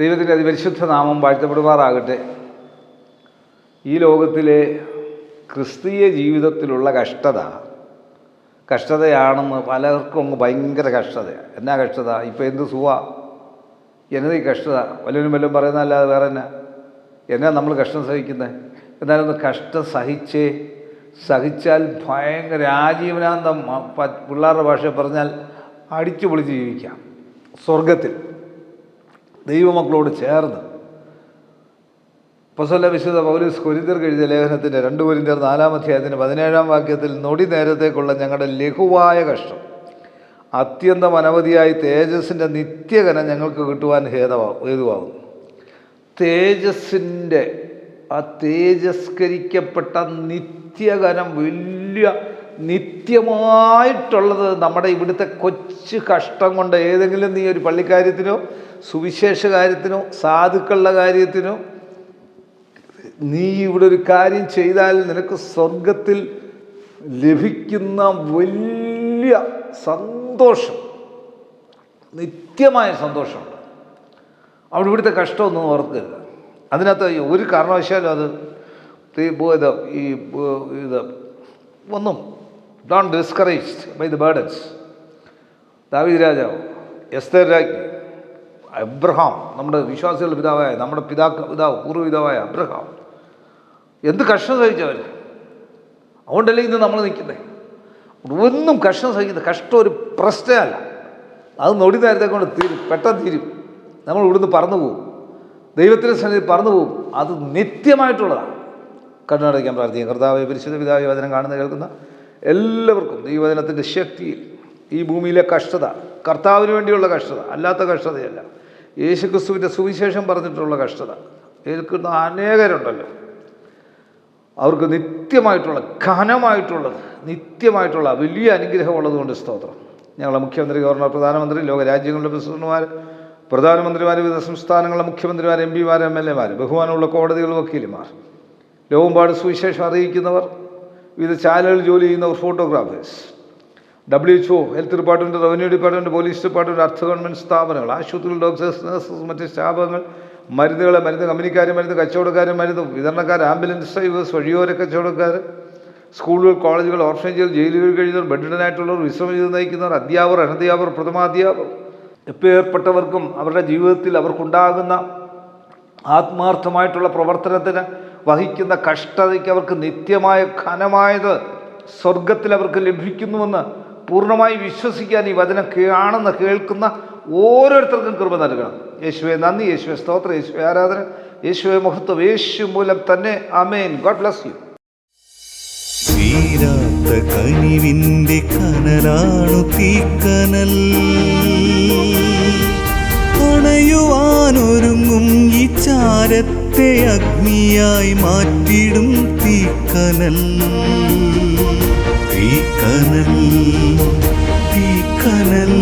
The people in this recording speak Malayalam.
ദൈവത്തിന്റെ അതിപരിശുദ്ധ നാമം വാഴ്ത്തപ്പെടുമാറാകട്ടെ. ഈ ലോകത്തിലെ ക്രിസ്തീയ ജീവിതത്തിലുള്ള കഷ്ടത കഷ്ടതയാണെന്ന് പലർക്കും അങ്ങ് ഭയങ്കര കഷ്ടതയാണ് എന്നാ കഷ്ടത? ഇപ്പം എന്ത് സുഖ എന്നത് ഈ കഷ്ടത. വല്ലവരും വല്ലതും പറയുന്നതല്ലാതെ വേറെ എന്നാ? എന്നാ നമ്മൾ കഷ്ടം സഹിക്കുന്നത് എന്നാലൊന്ന് കഷ്ടം സഹിച്ചേ. സഹിച്ചാൽ ഭയങ്കര ആജീവനാന്തം പിള്ളേരുടെ ഭാഷ പറഞ്ഞാൽ അടിച്ചു പൊളിച്ച് ജീവിക്കാം. സ്വർഗത്തിൽ ദൈവമക്കളോട് ചേർന്ന്. പൊസല വിശുദ്ധ പൗലീസ് കൊരിന്തർക്ക് എഴുതിയ ലേഖനത്തിന്റെ രണ്ട് കൊരിന്തർ നാലാം അധ്യായത്തിന്റെ പതിനേഴാം വാക്യത്തിൽ നൊടി നേരത്തേക്കുള്ള ഞങ്ങളുടെ ലഘുവായ കഷ്ടം. അത്യന്തം അനവധിയായി തേജസ്സിന്റെ നിത്യകന ഞങ്ങൾക്ക് കിട്ടുവാൻ ഹേതവാ ഹേതുവാകുന്നു. തേജസ്സിന്റെ ആ തേജസ്കരിക്കപ്പെട്ട നിത്യകനം വലിയ നിത്യമായിട്ടുള്ളത് നമ്മുടെ ഇവിടുത്തെ കൊച്ചു കഷ്ടം കൊണ്ട് ഏതെങ്കിലും നീ ഒരു പള്ളിക്കാര്യത്തിനോ സുവിശേഷ കാര്യത്തിനോ സാധുക്കളുടെ കാര്യത്തിനോ നീ ഇവിടെ ഒരു കാര്യം ചെയ്താൽ നിനക്ക് സ്വർഗത്തിൽ ലഭിക്കുന്ന വലിയ സന്തോഷം നിത്യമായ സന്തോഷമുണ്ട്. അവിടെ ഇവിടുത്തെ കഷ്ടമൊന്നും ഓർക്കരുത്. അതിനകത്ത് ഒരു കാരണവശാലും അത് ഈ ഇത് ഒന്നും don't discouraged by the burdens ദാവീദ് രാജാവ് എസ്തർ രാജ്ഞി അബ്രഹാം നമ്മുടെ വിശ്വാസികളുടെ പിതാവായ നമ്മുടെ പിതാക്ക പിതാവ് പൂർവ പിതാവായ അബ്രഹാം. എന്ത് കഷ്ടം സഹിച്ചവർ അതുകൊണ്ടല്ലേ ഇന്ന് നമ്മൾ നിൽക്കുന്നത് ഒന്നും കഷ്ടം സഹിക്കുന്നത് കഷ്ടം ഒരു പ്രശ്നമല്ല. അത് നൊടി നേരത്തെ കൊണ്ട് തീരും. പെട്ടെന്ന് തീരും. നമ്മൾ ഇവിടുന്ന് പറന്നു പോകും ദൈവത്തിന്റെ സന്നിധി പറന്നു പോകും അത് നിത്യമായിട്ടുള്ളതാണ്. കണ്ണടയ്ക്കാൻ പ്രാർത്ഥിക്കാം കർത്താവ് പരിശുദ്ധ പിതാവ് വചനം കാണുന്ന കേൾക്കുന്ന എല്ലാവർക്കും ദൈവജനത്തിന്റെ ശക്തിയിൽ ഈ ഭൂമിയിലെ കഷ്ടത കർത്താവിന് വേണ്ടിയുള്ള കഷ്ടത അല്ലാത്ത കഷ്ടതയല്ല. യേശുക്രിസ്തുവിന്റെ സുവിശേഷം പറഞ്ഞിട്ടുള്ള കഷ്ടത. ഏൽക്കുന്ന അനേകരുണ്ടല്ലോ. അവർക്ക് നിത്യമായിട്ടുള്ള ഘനമായിട്ടുള്ളത് നിത്യമായിട്ടുള്ള വലിയ അനുഗ്രഹമുള്ളത് കൊണ്ട് സ്തോത്രം. ഞങ്ങളെ മുഖ്യമന്ത്രി ഗവർണർ പ്രധാനമന്ത്രി ലോകരാജ്യങ്ങളുടെ പ്രസിഡന്റുമാർ പ്രധാനമന്ത്രിമാർ വിവിധ സംസ്ഥാനങ്ങളെ മുഖ്യമന്ത്രിമാർ എം പിമാർ എം എൽ എമാർ ബഹുമാനമുള്ള കോടതികൾ വക്കീലുമാർ ലോകമ്പാട് സുവിശേഷം അറിയിക്കുന്നവർ വിവിധ ചാനലുകളിൽ ജോലി ചെയ്യുന്ന photographers. W H O health department revenue department police department അർത്ഥ ഗവൺമെന്റ് സ്ഥാപനങ്ങൾ ആശുപത്രികൾ ഡോക്ടേഴ്സ് നഴ്സസ് മറ്റ് സ്ഥാപനങ്ങൾ മരുന്നുകളെ മരുന്ന് കമ്പനിക്കാർ മരുന്ന് കച്ചവടക്കാർ മരുന്ന് വിതരണക്കാർ ആംബുലൻസ് ഡ്രൈവേഴ്സ് വഴിയോര കച്ചവടക്കാർ സ്കൂളുകൾ കോളേജുകൾ ഓർഫനേജുകൾ ജയിലുകൾ കഴിയുന്നവർ ബെഡിഡനായിട്ടുള്ളവർ വിശ്രമം ചെയ്ത് നയിക്കുന്നവർ അധ്യാപകർ അനധ്യാപകർ പ്രഥമാധ്യാപകർ. എപ്പേർപ്പെട്ടവർക്കും അവരുടെ ജീവിതത്തിൽ അവർക്കുണ്ടാകുന്ന ആത്മാർത്ഥമായിട്ടുള്ള പ്രവർത്തനത്തിന് വഹിക്കുന്ന കഷ്ടതയ്ക്ക് അവർക്ക് നിത്യമായ ഘനമായത് സ്വർഗത്തിൽ അവർക്ക് ലഭിക്കുന്നുവെന്ന് പൂർണമായി വിശ്വസിക്കാൻ ഈ വചനം കാണുന്ന കേൾക്കുന്ന ഓരോരുത്തർക്കും കൃപ നൽകണം. യേശുവെ നന്ദി. യേശുവെ സ്തോത്രം. യേശുവെ ആരാധന. യേശുവെ മഹത്വം. യേശു മൂലം തന്നെ. Amen God bless you. തീരാത്ത കനിവിന്റെ കനലാണു തീക്കനൽ. അണയുവാനൊരുങ്ങും ഈ ചാരത്തെ അഗ്നിയായി മാറ്റിടും തീക്കനൽ. തീക്കനൽ തീക്കനൽ.